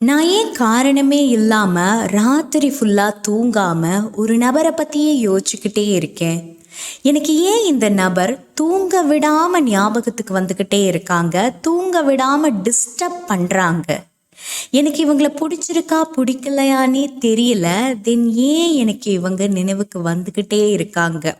நான் ஏன் காரணமே இல்லாமல் ராத்திரி ஃபுல்லாக தூங்காமல் ஒரு நபரை பற்றியே யோசிச்சுக்கிட்டே இருக்கேன்? எனக்கு ஏன் இந்த நபர் தூங்க விடாமல் ஞாபகத்துக்கு வந்துக்கிட்டே இருக்காங்க? தூங்க விடாமல் டிஸ்டர்ப் பண்ணுறாங்க எனக்கு இவங்களை பிடிச்சிருக்கா பிடிக்கலையானே தெரியல. தென் ஏன் எனக்கு இவங்க நினைவுக்கு வந்துக்கிட்டே இருக்காங்க?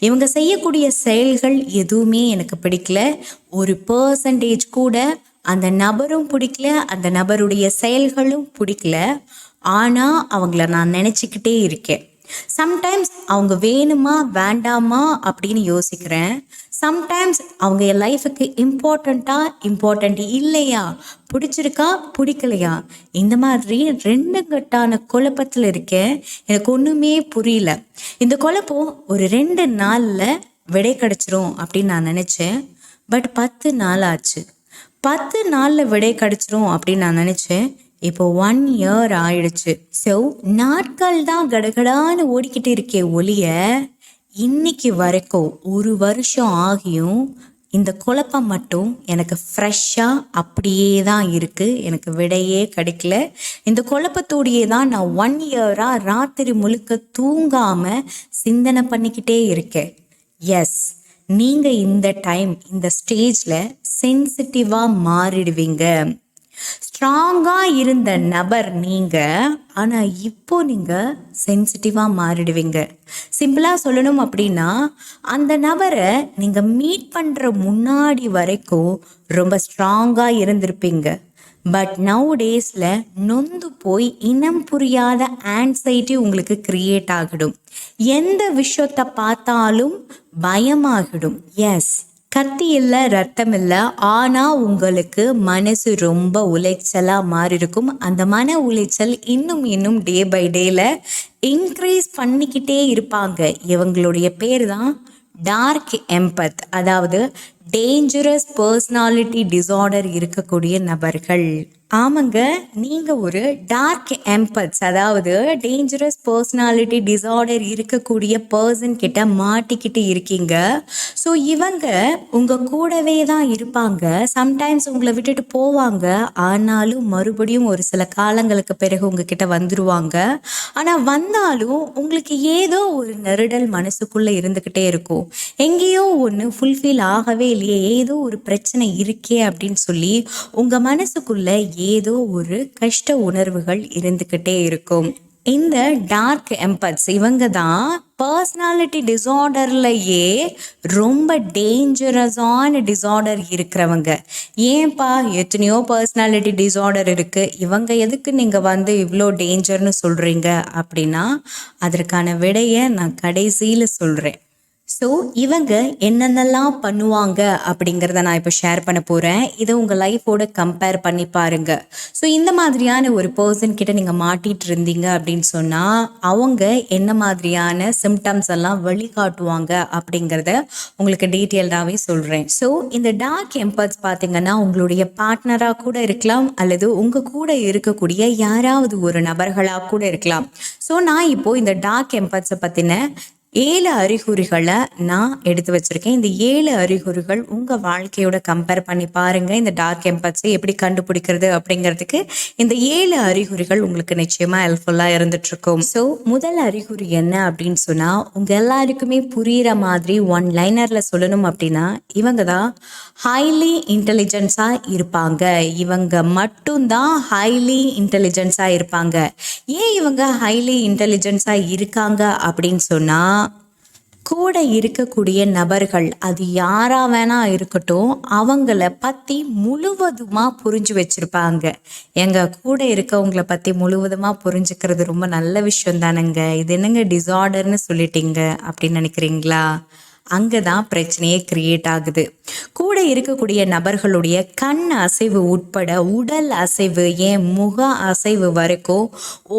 இவங்க செய்யக்கூடிய செயல்கள் எதுவுமே எனக்கு பிடிக்கல. ஒரு பர்சன்டேஜ் கூட அந்த நபரும் பிடிக்கல அந்த நபருடைய செயல்களும் பிடிக்கல. ஆனால் அவங்கள நான் நினச்சிக்கிட்டே இருக்கேன். சம்டைம்ஸ் அவங்க வேணுமா வேண்டாமா அப்படின்னு யோசிக்கிறேன். சம்டைம்ஸ் அவங்க என் லைஃபுக்கு இம்பார்ட்டண்ட்டா இம்பார்ட்டண்ட் இல்லையா? பிடிச்சிருக்கா பிடிக்கலையா? இந்த மாதிரி ரெண்டு கட்டான குழப்பத்தில் இருக்கேன். எனக்கு ஒன்றுமே புரியல. இந்த குழப்பம் ஒரு ரெண்டு நாளில் விடை கிடச்சிரும் அப்படின்னு நான் நினச்சேன். பட் பத்து நாள் ஆச்சு. பத்து நாளில் விடை கிடச்சிரும் அப்படின்னு நான் நினச்சேன். இப்போ ஒன் இயர் ஆயிடுச்சு. ஸோ நாட்கள் தான் கடகடான்னு ஓடிக்கிட்டு இருக்கே ஒளிய இன்னைக்கு வரைக்கும் ஒரு வருஷம் ஆகியும் இந்த குழப்பம் மட்டும் எனக்கு ஃப்ரெஷ்ஷாக அப்படியே தான் இருக்குது எனக்கு விடையே கிடைக்கல. இந்த குழப்பத்தோடையே தான் நான் ஒன் இயராக ராத்திரி முழுக்க தூங்காமல் சிந்தனை பண்ணிக்கிட்டே இருக்கேன். எஸ் நீங்கள் இந்த டைம் இந்த ஸ்டேஜில் சென்சிட்டிவாக மாறிடுவீங்க. ஸ்ட்ராங்காக இருந்த நபர் நீங்கள் ஆனால் இப்போ நீங்கள் சென்சிட்டிவாக மாறிடுவீங்க. சிம்பிளாக சொல்லணும் அப்படின்னா அந்த நபரை நீங்கள் மீட் பண்ணுற முன்னாடி வரைக்கும் ரொம்ப ஸ்ட்ராங்காக இருந்திருப்பீங்க. பட் நவு டேஸில் நொந்து போய் இனம் புரியாத ஆன்சைட்டி உங்களுக்கு கிரியேட் ஆகிடும். எந்த விஷயத்தை பார்த்தாலும் பயமாகிடும். எஸ் கத்தி இல்லை ரத்தம் இல்லை ஆனால் உங்களுக்கு மனசு ரொம்ப உளைச்சலாக மாறி இருக்கும் அந்த மன உளைச்சல் இன்னும் இன்னும் டே பை டேல இன்க்ரீஸ் பண்ணிக்கிட்டே இருப்பாங்க. இவங்களுடைய பேர் தான் டார்க் எம்பத் அதாவது டேஞ்சரஸ் பர்சனாலிட்டி டிசார்டர் இருக்கக்கூடிய நபர்கள். ஆமாங்க நீங்கள் ஒரு டார்க் எம்பத்ஸ் அதாவது டேஞ்சரஸ் பர்சனாலிட்டி டிசார்டர் இருக்கக்கூடிய பர்சன் கிட்ட மாட்டிக்கிட்டு இருக்கீங்க. ஸோ இவங்க உங்கள் கூடவே தான் இருப்பாங்க. சம்டைம்ஸ் உங்களை விட்டுட்டு போவாங்க. ஆனாலும் மறுபடியும் ஒரு சில காலங்களுக்கு பிறகு உங்ககிட்ட வந்துருவாங்க. ஆனால் வந்தாலும் உங்களுக்கு ஏதோ ஒரு நெருடல் மனசுக்குள்ளே இருந்துக்கிட்டே இருக்கும். எங்கேயோ ஒன்று ஃபுல்ஃபில் ஆகவே இல்லையே. ஏதோ ஒரு பிரச்சனை இருக்கே அப்படின்னு சொல்லி உங்கள் மனசுக்குள்ளே ஏதோ ஒரு கஷ்ட உணர்வுகள் இருந்துக்கிட்டே இருக்கும். இந்த டார்க் எம்பத்ஸ் இவங்க தான் பர்சனாலிட்டி டிசார்டர்லையே ரொம்ப டேஞ்சரஸான டிசார்டர் இருக்கிறவங்க. ஏன்பா எத்தனையோ பர்சனாலிட்டி டிசார்டர் இருக்குது இவங்க எதுக்கு நீங்கள் வந்து இவ்வளோ டேஞ்சர்னு சொல்கிறீங்க அப்படின்னா அதற்கான விடையை நான் கடைசியில் சொல்கிறேன் ஸோ இவங்க என்னென்னலாம் பண்ணுவாங்க அப்படிங்கிறத நான் இப்போ ஷேர் பண்ண போகிறேன் இதை உங்கள் லைஃபோட கம்பேர் பண்ணி பாருங்க. ஸோ இந்த மாதிரியான ஒரு பர்சன் கிட்ட நீங்கள் மாட்டிட்டு இருந்தீங்க அப்படின்னு சொன்னால் அவங்க என்ன மாதிரியான சிம்டம்ஸ் எல்லாம் வழிகாட்டுவாங்க அப்படிங்கிறத உங்களுக்கு டீட்டெயில்டாகவே சொல்கிறேன் ஸோ இந்த டார்க் எம்பர்ஸ் பார்த்தீங்கன்னா உங்களுடைய பார்ட்னராக கூட இருக்கலாம் அல்லது உங்கள் கூட இருக்கக்கூடிய யாராவது ஒரு நபர்களாக கூட இருக்கலாம். ஸோ நான் இப்போது இந்த டார்க் எம்பர்ஸை பற்றின ஏழு அறிகுறிகளை நான் எடுத்து வச்சிருக்கேன். இந்த ஏழு அறிகுறிகள் உங்கள் வாழ்க்கையோட கம்பேர் பண்ணி பாருங்க. இந்த டார்க் எம்பத்ஸை எப்படி கண்டுபிடிக்கிறது அப்படிங்கிறதுக்கு இந்த ஏழு அறிகுறிகள் உங்களுக்கு நிச்சயமாக ஹெல்ப்ஃபுல்லாக இருந்துட்டுருக்கும். ஸோ முதல் அறிகுறி என்ன அப்படின்னு சொன்னால் உங்கள் எல்லாருக்குமே புரிகிற மாதிரி ஒன் லைனரில் சொல்லணும் அப்படின்னா இவங்க தான் ஹைலி இன்டெலிஜென்ஸாக இருப்பாங்க. இவங்க மட்டும்தான் ஹைலி இன்டெலிஜென்ஸாக இருப்பாங்க. ஏன் இவங்க ஹைலி இன்டெலிஜென்ஸாக இருக்காங்க அப்படின்னு சொன்னால் கூட இருக்கக்கூடிய நபர்கள் அது யாரா வேணா இருக்கட்டும் அவங்கள பற்றி முழுவதுமாக புரிஞ்சு வச்சிருப்பாங்க. எங்கள் கூட இருக்கவங்கள பற்றி முழுவதுமாக புரிஞ்சுக்கிறது ரொம்ப நல்ல விஷயம் தானேங்க. இது என்னங்க டிசார்டர்னு சொல்லிட்டீங்க அப்படின்னு நினைக்கிறீங்களா? அங்கே தான் பிரச்சனையே கிரியேட் ஆகுது. கூட இருக்கக்கூடிய நபர்களுடைய கண் அசைவு உட்பட உடல் அசைவு ஏன் முக அசைவு வரைக்கும்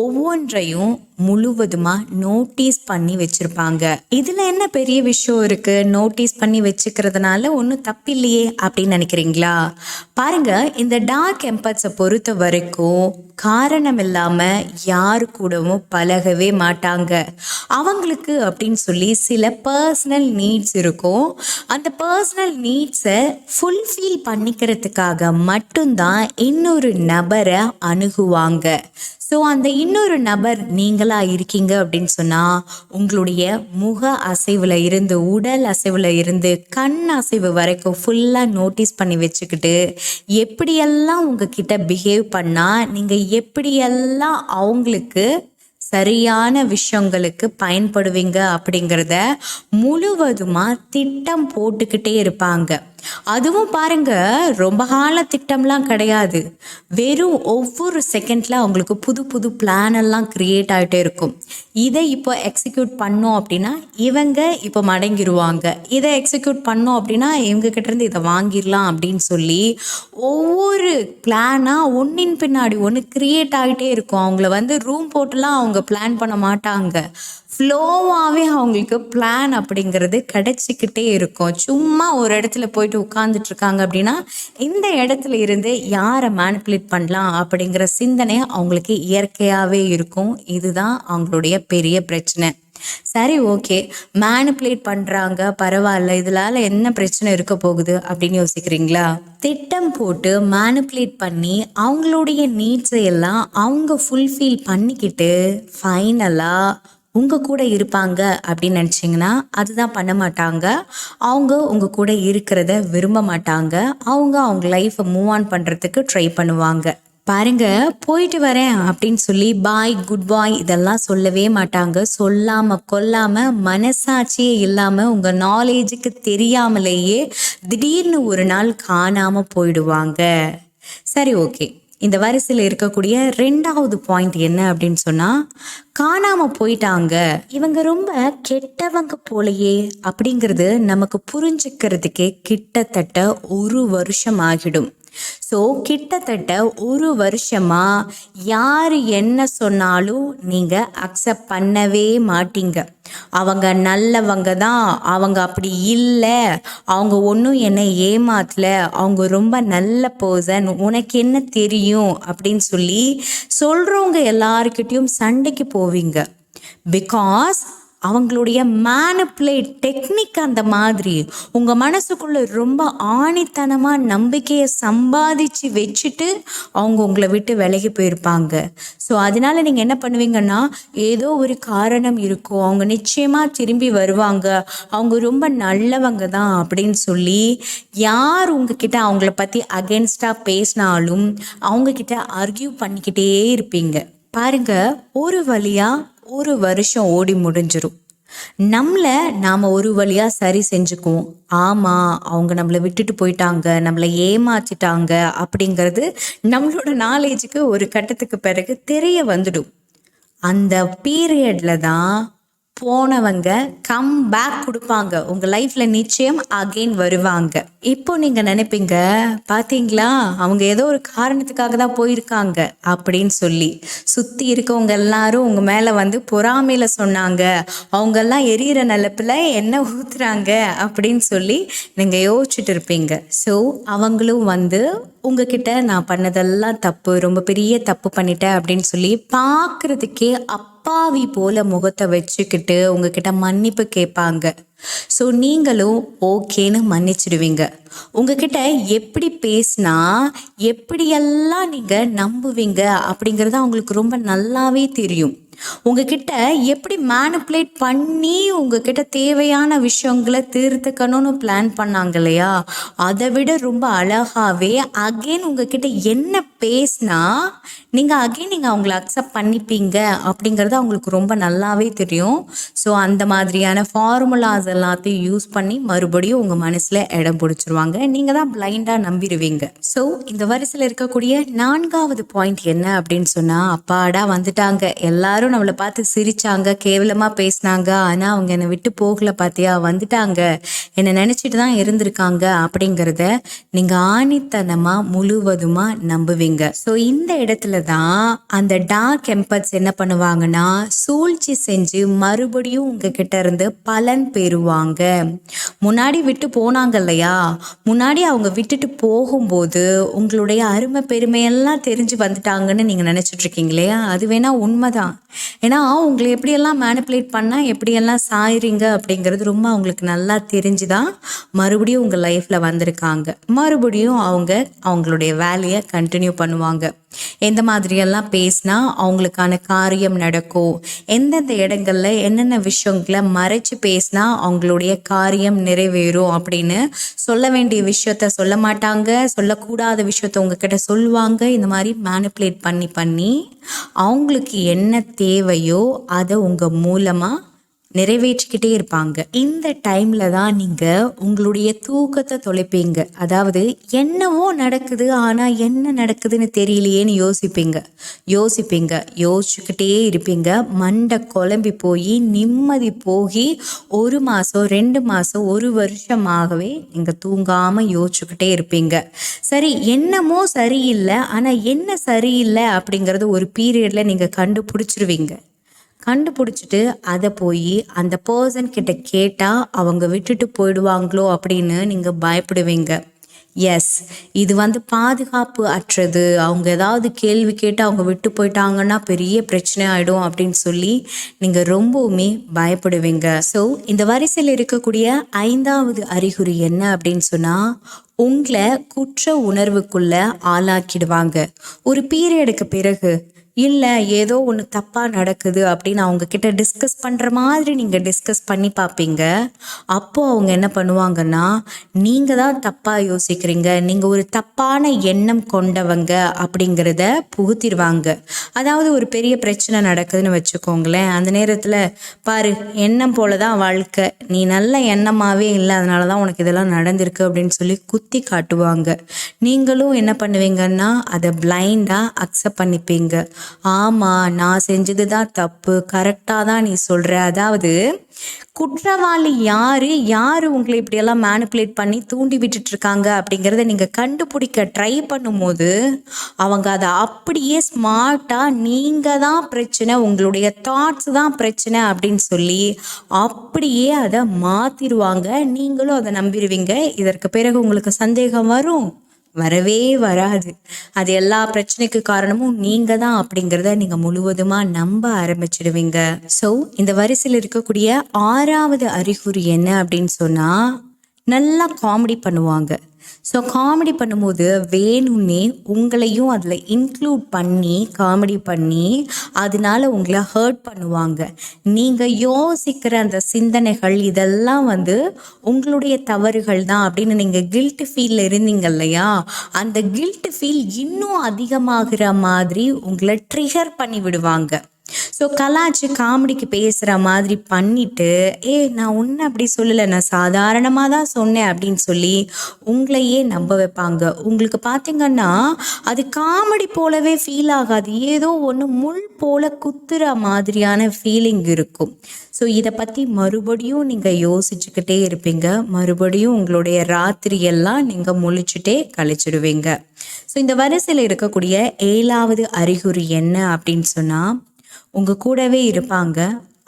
ஒவ்வொன்றையும் முழுவதுமா நோட்டீஸ் பண்ணி வச்சிருப்பாங்க. இதுல என்ன பெரிய விஷயம் இருக்கு? நோட்டீஸ் பண்ணி வச்சுக்கிறதுனால ஒன்றும் தப்பில்லையே அப்படின்னு நினைக்கிறீங்களா? பாருங்க இந்த டார்க் எம்பர்ட்ஸை பொறுத்த வரைக்கும் காரணம் இல்லாம யாரு கூடவும் பழகவே மாட்டாங்க. அவங்களுக்கு அப்படின்னு சொல்லி சில பர்சனல் நீட்ஸ் இருக்கும். அந்த பர்சனல் நீட்ஸை ஃபுல்ஃபில் பண்ணிக்கிறதுக்காக மட்டும்தான் இன்னொரு நபரை அணுகுவாங்க. ஸோ அந்த இன்னொரு நபர் நீங்களா இருக்கீங்க அப்படின்னு சொன்னால் உங்களுடைய முக அசைவில் இருந்து உடல் அசைவில் இருந்து கண் அசைவு வரைக்கும் ஃபுல்லாக நோட்டீஸ் பண்ணி வச்சுக்கிட்டு எப்படியெல்லாம் உங்ககிட்ட பிஹேவ் பண்ணால் நீங்கள் எப்படியெல்லாம் அவங்களுக்கு சரியான விஷயங்களுக்கு பயன்படுவீங்க அப்படிங்கிறத முழுவதுமாக திட்டம் போட்டுக்கிட்டே இருப்பாங்க. அதுவும் பாருங்க ரொம்ப கால திட்டம்லாம் கிடையாது. வெறும் ஒவ்வொரு செகண்ட்ல அவங்களுக்கு புது புது பிளான் எல்லாம் கிரியேட் ஆகிட்டே இருக்கும். இதை இப்போ எக்ஸிக்யூட் பண்ணோம் அப்படின்னா இவங்க இப்போ மடங்கிருவாங்க. இதை எக்ஸிக்யூட் பண்ணோம் அப்படின்னா இவங்க கிட்ட இருந்து இதை வாங்கிடலாம் அப்படின்னு சொல்லி ஒவ்வொரு பிளானாக ஒன்றின் பின்னாடி ஒன்று கிரியேட் ஆகிட்டே இருக்கும். அவங்கள வந்து ரூம் போட்டுலாம் அவங்க பிளான் பண்ண மாட்டாங்க. ஃப்ளோவாகவே அவங்களுக்கு பிளான் அப்படிங்கிறது கிடச்சிக்கிட்டே இருக்கும். சும்மா ஒரு இடத்துல போயிட்டு உட்காந்துட்டு இருக்காங்க அப்படின்னா இந்த இடத்துல இருந்து யாரை மேனிப்புலேட் பண்ணலாம் அப்படிங்கிற சிந்தனை அவங்களுக்கு இயற்கையாகவே இருக்கும். இதுதான் அவங்களுடைய பெரிய பிரச்சனை. சரி ஓகே. மேனிப்புலேட் பண்ணுறாங்க பரவாயில்ல. இதனால என்ன பிரச்சனை இருக்க போகுது அப்படின்னு யோசிக்கிறீங்களா? திட்டம் போட்டு மேனிப்புலேட் பண்ணி அவங்களுடைய நீட்ஸை எல்லாம் அவங்க ஃபுல்ஃபில் பண்ணிக்கிட்டு ஃபைனலாக உங்கள் கூட இருப்பாங்க அப்படின்னு நினச்சிங்கன்னா அதுதான் பண்ண மாட்டாங்க. அவங்க உங்கள் கூட இருக்கிறத விரும்ப மாட்டாங்க. அவங்க அவங்க லைஃப்பை மூவ் ஆன் பண்ணுறதுக்கு ட்ரை பண்ணுவாங்க. பாருங்க போயிட்டு வரேன் அப்படின்னு சொல்லி பாய் குட் பாய் இதெல்லாம் சொல்லவே மாட்டாங்க. சொல்லாம கொல்லாம மனசாட்சியே இல்லாம உங்க நாலேஜுக்கு தெரியாமலேயே திடீர்னு ஒரு நாள் காணாம போயிடுவாங்க. சரி ஓகே இந்த வரிசையில் இருக்கக்கூடிய ரெண்டாவது பாயிண்ட் என்ன அப்படின்னு சொன்னால் காணாமல் போயிட்டாங்க. இவங்க ரொம்ப கெட்டவங்க போலயே அப்படிங்கிறது நமக்கு புரிஞ்சுக்கிறதுக்கே கிட்டத்தட்ட ஒரு வருஷம் ஆகிடும். ஸோ கிட்டத்தட்ட ஒரு வருஷமா யார் என்ன சொன்னாலும் நீங்கள் அக்செப்ட் பண்ணவே மாட்டீங்க. அவங்க நல்லவங்க தான் அவங்க அப்படி இல்லை அவங்க ஒன்றும் என்னை ஏமாத்தலை அவங்க ரொம்ப நல்ல பர்சன் உனக்கு என்ன தெரியும் அப்படின்னு சொல்லி சொல்கிறவங்க எல்லாருக்கிட்டேயும் சண்டைக்கு போவீங்க. பிகாஸ் அவங்களுடைய மேனுப்ளேட் டெக்னிக் அந்த மாதிரி உங்கள் மனசுக்குள்ள ரொம்ப ஆணித்தனமாக நம்பிக்கையை சம்பாதிச்சு வச்சுட்டு அவங்க உங்களை விட்டு விலகி போயிருப்பாங்க. ஸோ அதனால நீங்கள் என்ன பண்ணுவீங்கன்னா ஏதோ ஒரு காரணம் இருக்கும் அவங்க நிச்சயமாக திரும்பி வருவாங்க. அவங்க ரொம்ப நல்லவங்க தான் அப்படின்னு சொல்லி யார் உங்ககிட்ட அவங்கள பற்றி அகேன்ஸ்டாக பேசினாலும் அவங்கக்கிட்ட ஆர்கியூ பண்ணிக்கிட்டே இருப்பீங்க. பாருங்க ஒரு வழியாக ஒரு வருஷம் ஓடி முடிஞ்சிடும் நம்மளை நாம் ஒரு வழியாக சரி செஞ்சுக்குவோம். ஆமாம் அவங்க நம்மளை விட்டுட்டு போயிட்டாங்க நம்மளை ஏமாற்றிட்டாங்க அப்படிங்கிறது நம்மளோட நாலேஜுக்கு ஒரு கட்டத்துக்கு பிறகு தெரிய வந்துடும். அந்த பீரியடில் தான் போனவங்க கம் பேக் கொடுப்பாங்க. உங்கள் லைஃப்பில் நிச்சயம் அகைன் வருவாங்க. இப்போ நீங்கள் நினைப்பீங்க பார்த்தீங்களா அவங்க ஏதோ ஒரு காரணத்துக்காக தான் போயிருக்காங்க அப்படின்னு சொல்லி. சுற்றி இருக்கவங்க எல்லாரும் உங்கள் மேலே வந்து பொறாமையில் சொன்னாங்க. அவங்கெல்லாம் எரியிற நிலப்பில் என்ன ஊத்துறாங்க அப்படின்னு சொல்லி நீங்கள் யோசிச்சுட்டு இருப்பீங்க. ஸோ அவங்களும் வந்து உங்ககிட்ட நான் பண்ணதெல்லாம் தப்பு ரொம்ப பெரிய தப்பு பண்ணிட்டேன் அப்படின்னு சொல்லி பார்க்குறதுக்கே அப் அப்பாவி போல முகத்தை வச்சுக்கிட்டு உங்ககிட்ட மன்னிப்பு கேட்பாங்க. ஸோ நீங்களும் ஓகேன்னு மன்னிச்சிடுவீங்க. உங்ககிட்ட எப்படி பேசினா எப்படியெல்லாம் நீங்கள் நம்புவீங்க அப்படிங்கிறது அவங்களுக்கு ரொம்ப நல்லாவே தெரியும். உங்ககிட்ட எப்படி மேனிப்புலேட் பண்ணி உங்ககிட்ட தேவையான விஷயங்களை தீர்த்துக்கணும்னு பிளான் பண்ணாங்க இல்லையா? அதை விட ரொம்ப அழகாவே அகைன் உங்ககிட்ட என்ன பேசினா நீங்கள் அகைன் நீங்கள் அவங்கள அக்செப்ட் பண்ணிப்பீங்க அப்படிங்கிறது அவங்களுக்கு ரொம்ப நல்லாவே தெரியும். ஸோ அந்த மாதிரியான ஃபார்முலாஸ் எல்லாத்தையும் யூஸ் பண்ணி மறுபடியும் உங்கள் மனசில் இடம் பிடிச்சிருவாங்க. நீங்கள் தான் பிளைண்டாக நம்பிடுவீங்க. ஸோ இந்த வரிசையில் இருக்கக்கூடிய நான்காவது பாயிண்ட் என்ன அப்படின்னு சொன்னால் அப்பாடா வந்துட்டாங்க. எல்லாரும் எல்லாரும் நம்மளை பார்த்து சிரிச்சாங்க கேவலமாக பேசினாங்க. ஆனால் அவங்க என்னை விட்டு போகல பார்த்தியா வந்துட்டாங்க. என்னை நினச்சிட்டு தான் இருந்திருக்காங்க அப்படிங்கிறத நீங்கள் ஆணித்தனமாக முழுவதுமாக நம்புவீங்க. ஸோ இந்த இடத்துல தான் அந்த டார்க் எம்பர்ஸ் என்ன பண்ணுவாங்கன்னா சூழ்ச்சி செஞ்சு மறுபடியும் உங்ககிட்ட இருந்து பலன் பெறுவாங்க. முன்னாடி விட்டு போனாங்க இல்லையா? முன்னாடி அவங்க விட்டுட்டு போகும்போது உங்களுடைய அருமை பெருமையெல்லாம் தெரிஞ்சு வந்துட்டாங்கன்னு நீங்கள் நினச்சிட்ருக்கீங்க இல்லையா? அது வேணா உண்மைதான். ஏன்னா உங்களை எப்படியெல்லாம் மேனிப்புலேட் பண்ணால் எப்படியெல்லாம் சாயிறீங்க அப்படிங்கிறது ரொம்ப அவங்களுக்கு நல்லா தெரிஞ்சு தான் மறுபடியும் உங்கள் லைஃப்பில் வந்திருக்காங்க. மறுபடியும் அவங்க அவங்களுடைய வேலையை கண்டினியூ பண்ணுவாங்க. எந்த மாதிரியெல்லாம் பேசினா அவங்களுக்கான காரியம் நடக்கும்? எந்தெந்த இடங்கள்ல என்னென்ன விஷயங்களை மறைச்சு பேசினா அவங்களுடைய காரியம் நிறைவேறும் அப்படின்னு சொல்ல வேண்டிய விஷயத்த சொல்ல மாட்டாங்க. சொல்லக்கூடாத விஷயத்த உங்ககிட்ட சொல்லுவாங்க. இந்த மாதிரி மேனிப்புலேட் பண்ணி பண்ணி அவங்களுக்கு என்ன தேவையோ அதை உங்கள் மூலமாக நிறைவேற்றிக்கிட்டே இருப்பாங்க. இந்த டைம்ல தான் நீங்க உங்களுடைய தூக்கத்தை தொலைப்பீங்க. அதாவது என்னவோ நடக்குது ஆனா என்ன நடக்குதுன்னு தெரியலையேன்னு யோசிப்பீங்க. யோசிப்பீங்க யோசிச்சுக்கிட்டே இருப்பீங்க. மண்டை குழம்பி போய் நிம்மதி போகி ஒரு மாசம் ரெண்டு மாசம் ஒரு வருஷமாகவே நீங்க தூங்காம யோசிச்சுக்கிட்டே இருப்பீங்க. சரி என்னமோ சரியில்லை ஆனா என்ன சரியில்லை அப்படிங்கறது ஒரு பீரியட்ல நீங்க கண்டுபிடிச்சிருவீங்க. கண்டுபிடிச்சிட்டு அதை போய் அந்த பர்சன் கிட்ட கேட்டால் அவங்க விட்டுட்டு போயிடுவாங்களோ அப்படின்னு நீங்கள் பயப்படுவீங்க. எஸ் இது வந்து பாதுகாப்பு அற்றது. அவங்க ஏதாவது கேள்வி கேட்டு அவங்க விட்டு போயிட்டாங்கன்னா பெரிய பிரச்சனை ஆகிடும் அப்படின்னு சொல்லி நீங்கள் ரொம்பவுமே பயப்படுவீங்க. ஸோ இந்த வரிசையில் இருக்கக்கூடிய ஐந்தாவது அறிகுறி என்ன அப்படின்னு சொன்னால் உங்களை குற்ற உணர்வுக்குள்ள ஆளாக்கிடுவாங்க. ஒரு பீரியடுக்கு பிறகு இல்லை ஏதோ ஒன்று தப்பாக நடக்குது அப்படின்னு அவங்கக்கிட்ட டிஸ்கஸ் பண்ணுற மாதிரி நீங்கள் டிஸ்கஸ் பண்ணி பார்ப்பீங்க அப்போது அவங்க என்ன பண்ணுவாங்கன்னா நீங்கள் தான் தப்பாக யோசிக்கிறீங்க. நீங்கள் ஒரு தப்பான எண்ணம் கொண்டவங்க அப்படிங்கிறத புகுத்திடுவாங்க அதாவது ஒரு பெரிய பிரச்சனை நடக்குதுன்னு வச்சுக்கோங்களேன். அந்த நேரத்தில் பாரு எண்ணம் போல தான் வாழ்க்கை. நீ நல்ல எண்ணமாகவே இல்லை. அதனால தான் உனக்கு இதெல்லாம் நடந்திருக்கு அப்படின்னு சொல்லி குத்தி காட்டுவாங்க. நீங்களும் என்ன பண்ணுவீங்கன்னா அதை பிளைண்டாக அக்செப்ட் பண்ணிப்பீங்க. ஆமாம் நான் செஞ்சது தான் தப்பு. கரெக்டாக தான் நீ சொல்கிற அதாவது குற்றவாளி யாரு? யாரு உங்களை இப்படியெல்லாம் மேனிப்புலேட் பண்ணி தூண்டி விட்டுட்டு இருக்காங்க அப்படிங்கிறத நீங்கள் கண்டுபிடிக்க ட்ரை பண்ணும்போது அவங்க அதை அப்படியே ஸ்மார்ட்டாக நீங்கள் தான் பிரச்சனை உங்களுடைய தாட்ஸ் தான் பிரச்சனை அப்படின்னு சொல்லி அப்படியே அதை மாற்றிடுவாங்க நீங்களும் அதை நம்பிடுவீங்க இதற்கு பிறகு உங்களுக்கு சந்தேகம் வரும். வரவே வராது. அது எல்லா பிரச்சனைக்கு காரணமும் நீங்க தான் அப்படிங்கிறத நீங்க முழுவதுமா நம்ப ஆரம்பிச்சிடுவீங்க. ஸோ இந்த வரிசையில் இருக்கக்கூடிய ஆறாவது அறிகுறி என்ன அப்படின்னு சொன்னா நல்லா காமெடி பண்ணுவாங்க. ஸோ காமெடி பண்ணும்போது வேணும்னே உங்களையும் அதில் இன்க்ளூட் பண்ணி காமெடி பண்ணி அதனால உங்களை ஹர்ட் பண்ணுவாங்க. நீங்கள் யோசிக்கிற அந்த சிந்தனைகள் இதெல்லாம் வந்து உங்களுடைய தவறுகள் தான் அப்படின்னு நீங்கள் கில்ட் ஃபீல் இருந்தீங்க இல்லையா? அந்த கில்ட் ஃபீல் இன்னும் அதிகமாகிற மாதிரி உங்களை ட்ரிகர் பண்ணி விடுவாங்க. ஸோ கலாச்சி காமெடிக்கு பேசுகிற மாதிரி பண்ணிட்டு ஏ நான் உன்னை அப்படி சொல்லலை. நான் சாதாரணமாக தான் சொன்னேன் அப்படின்னு சொல்லி உங்களையே நம்ப வைப்பாங்க. உங்களுக்கு பார்த்தீங்கன்னா அது காமெடி போலவே ஃபீல் ஆகாது. ஏதோ ஒன்று முள் போல குத்துற மாதிரியான ஃபீலிங் இருக்கும். ஸோ இதை பற்றி மறுபடியும் நீங்கள் யோசிச்சுக்கிட்டே இருப்பீங்க. மறுபடியும் உங்களுடைய ராத்திரியெல்லாம் நீங்கள் முழிச்சுட்டே கழிச்சிடுவீங்க. ஸோ இந்த வரிசையில் இருக்கக்கூடிய ஏழாவது அறிகுறி என்ன அப்படின்னு சொன்னால் உங்கள் கூடவே இருப்பாங்க.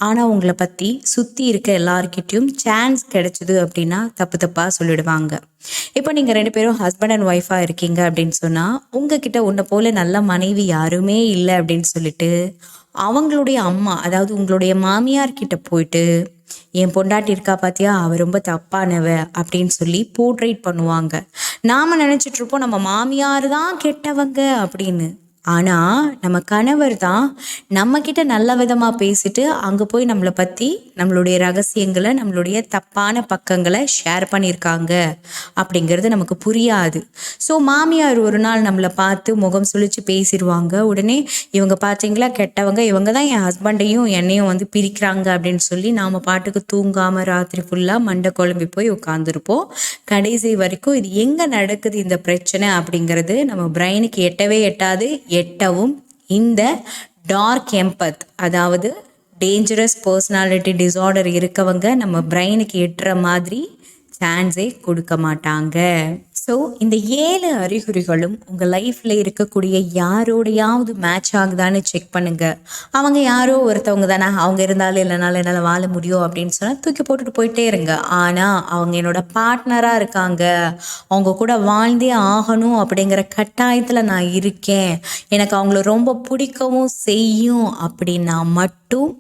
ஆனால் உங்களை பற்றி சுற்றி இருக்க எல்லார்கிட்டயும் சான்ஸ் கிடைச்சிது அப்படின்னா தப்பு தப்பாக சொல்லிடுவாங்க. இப்போ நீங்கள் ரெண்டு பேரும் ஹஸ்பண்ட் அண்ட் ஒய்ஃபாக இருக்கீங்க அப்படின்னு சொன்னால் உங்ககிட்ட உன்னை போல நல்ல மனைவி யாருமே இல்லை அப்படின்னு சொல்லிட்டு அவங்களுடைய அம்மா அதாவது உங்களுடைய மாமியார் கிட்ட போயிட்டு என் பொண்டாட்டி இருக்கா பார்த்தியா அவ ரொம்ப தப்பானவ அப்படின்னு சொல்லி போர்ட்ரேட் பண்ணுவாங்க. நாம நினைச்சிட்டு இருப்போம் நம்ம மாமியார் தான் கெட்டவங்க அப்படின்னு. ஆனால் நம்ம கணவர் தான் நம்மக்கிட்ட நல்ல விதமாக பேசிட்டு அங்கே போய் நம்மளை பற்றி நம்மளுடைய ரகசியங்களை நம்மளுடைய தப்பான பக்கங்களை ஷேர் பண்ணியிருக்காங்க அப்படிங்கிறது நமக்கு புரியாது. ஸோ மாமியார் ஒரு நாள் நம்மளை பார்த்து முகம் சுழிச்சு பேசிடுவாங்க உடனே இவங்க பார்த்தீங்களா கெட்டவங்க இவங்க தான் என் ஹஸ்பண்டையும் என்னையும் வந்து பிரிக்கிறாங்க அப்படின்னு சொல்லி நாம் பாட்டுக்கு தூங்காமல் ராத்திரி ஃபுல்லாக மண்டை குழம்பி போய் உட்காந்துருப்போம் கடைசி வரைக்கும் இது எங்கே நடக்குது இந்த பிரச்சனை அப்படிங்கிறது நம்ம பிரெயினுக்கு எட்டவே எட்டாது. எட்டவும் இந்த டார்க் எம்பத் அதாவது டேஞ்சரஸ் பர்சனாலிட்டி டிசார்டர் இருக்கவங்க நம்ம பிரெயினுக்கு எட்டுற மாதிரி சான்ஸே கொடுக்க மாட்டாங்க. ஸோ இந்த ஏழு அறிகுறிகளும் உங்கள் லைஃப்பில் இருக்கக்கூடிய யாரோடையாவது மேட்ச் ஆகுதான்னு செக் பண்ணுங்கள் அவங்க யாரோ ஒருத்தவங்க தானே. அவங்க இருந்தாலும் இல்லைனாலும் என்னால் வாழ முடியும் அப்படின்னு சொன்னால் தூக்கி போட்டுட்டு போயிட்டே இருங்க. ஆனால் அவங்க என்னோட பார்ட்னராக இருக்காங்க. அவங்க கூட வாழ்ந்தே ஆகணும் அப்படிங்கிற கட்டாயத்தில் நான் இருக்கேன். எனக்கு அவங்கள ரொம்ப பிடிக்கவும் செய்யும் அப்படின்னா மட்டும்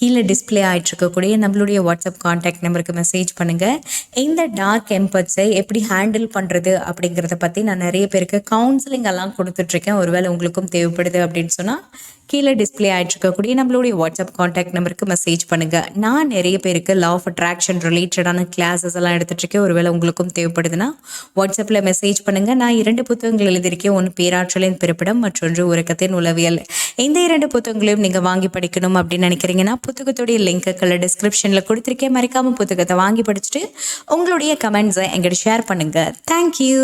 கீழே டிஸ்பிளே ஆகிட்டு இருக்கக்கூடிய நம்மளுடைய வாட்ஸ்அப் காண்டாக்ட் நம்பருக்கு மெசேஜ் பண்ணுங்கள் இந்த டார்க் எம்பர்ட்ஸை எப்படி ஹேண்டில் பண்ணுறது அப்படிங்கிறத பற்றி நான் நிறைய பேருக்கு கவுன்சிலிங் எல்லாம் கொடுத்துட்ருக்கேன் ஒருவேளை உங்களுக்கும் தேவைப்படுது அப்படின்னு சொன்னால் கீழே டிஸ்பிளே ஆகிட்டு இருக்கக்கூடிய நம்மளுடைய வாட்ஸ்அப் காண்டாக்ட் நம்பருக்கு மெசேஜ் பண்ணுங்கள் நான் நிறைய பேருக்கு லா ஆஃப் அட்ராக்ஷன் ரிலேட்டடான கிளாஸஸ் எல்லாம் எடுத்துகிட்ருக்கேன் ஒருவேளை உங்களுக்கும் தேவைப்படுதுன்னா வாட்ஸ்அப்பில் மெசேஜ் பண்ணுங்கள் நான் இரண்டு புத்தகங்கள் எழுதியிருக்கேன். ஒன்று பேராற்றலின் பிறப்பிடம் மற்றொன்று உறக்கத்தின் உளவியல். இந்த இரண்டு புத்தகங்களையும் நீங்கள் வாங்கி படிக்கணும் அப்படின்னு நினைக்கிறீங்கன்னா புத்தகத்துடைய லிங்க்குகளை டிஸ்கிரிப்ஷனில் கொடுத்துருக்கேன். மறைக்காமல் புத்தகத்தை வாங்கி படிச்சுட்டு உங்களுடைய கமெண்ட்ஸை எங்கிட்ட ஷேர் பண்ணுங்கள் தேங்க்யூ